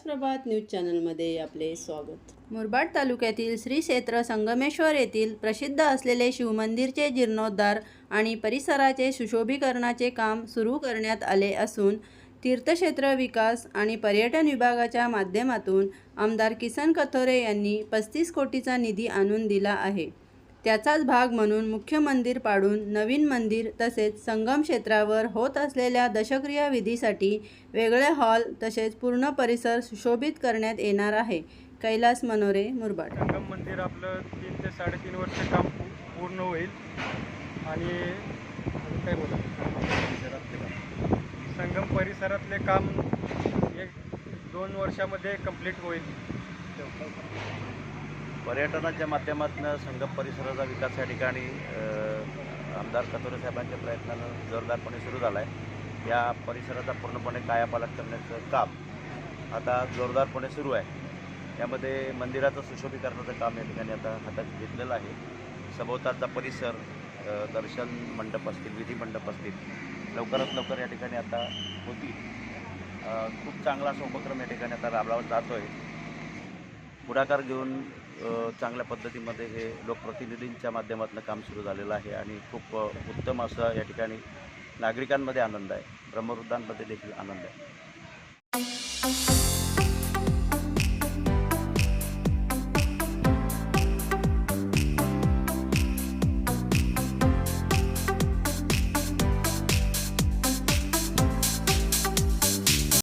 प्रभात news चॅनलमध्ये आपले स्वागत. मुरबाड तालुक्यातील श्री क्षेत्र संगमेश्वर येथील प्रसिद्ध असलेले शिवमंदिरचे जीर्णोद्धार आणि परिसराचे सुशोभीकरणाचे काम सुरू करण्यात आले असून तीर्थक्षेत्र विकास आणि पर्यटन विभागाच्या माध्यमातून आमदार किसन कथोरे यांनी पस्तीस कोटीचा निधी आणून दिला आहे. त्याचाच भाग म्हणून मुख्य मंदिर पाडून नवीन मंदिर तसेच संगम क्षेत्रावर होत असलेल्या दशक्रिया विधीसाठी वेगळे हॉल तसेच पूर्ण परिसर सुशोभित करण्यात येणार आहे. कैलास मनोरे मुरबाड. संगम मंदिर आपलं तीन ते साडेतीन वर्ष काम पूर्ण होईल. आणि काय बोला संगम परिसरातले काम एक दोन वर्षामध्ये कंप्लीट होईल. पर्यटनाच्या माध्यमातून संगम परिसराचा विकास या ठिकाणी आमदार कतोरे साहेबांच्या प्रयत्नानं जोरदारपणे सुरू झाला आहे या परिसराचा पूर्णपणे कायापालट करण्याचं काम आता जोरदारपणे सुरू आहे. यामध्ये मंदिराचं सुशोभीकरणाचं काम या ठिकाणी आता हातात घेतलेलं आहे. सभोवतालचा परिसर दर्शन मंडप असतील विधी मंडप असतील लवकरात लवकर या ठिकाणी आता होतील. खूप चांगला असा उपक्रम या ठिकाणी आता राबवला जातो आहे पुढाकार घेऊन चांगल्या पद्धतीमध्ये हे लोकप्रतिनिधींच्या माध्यमातून काम सुरू झालेलं आहे आणि खूप उत्तम असं या ठिकाणी नागरिकांमध्ये आनंद आहे. ब्रह्मवृद्धांमध्ये देखील आनंद आहे.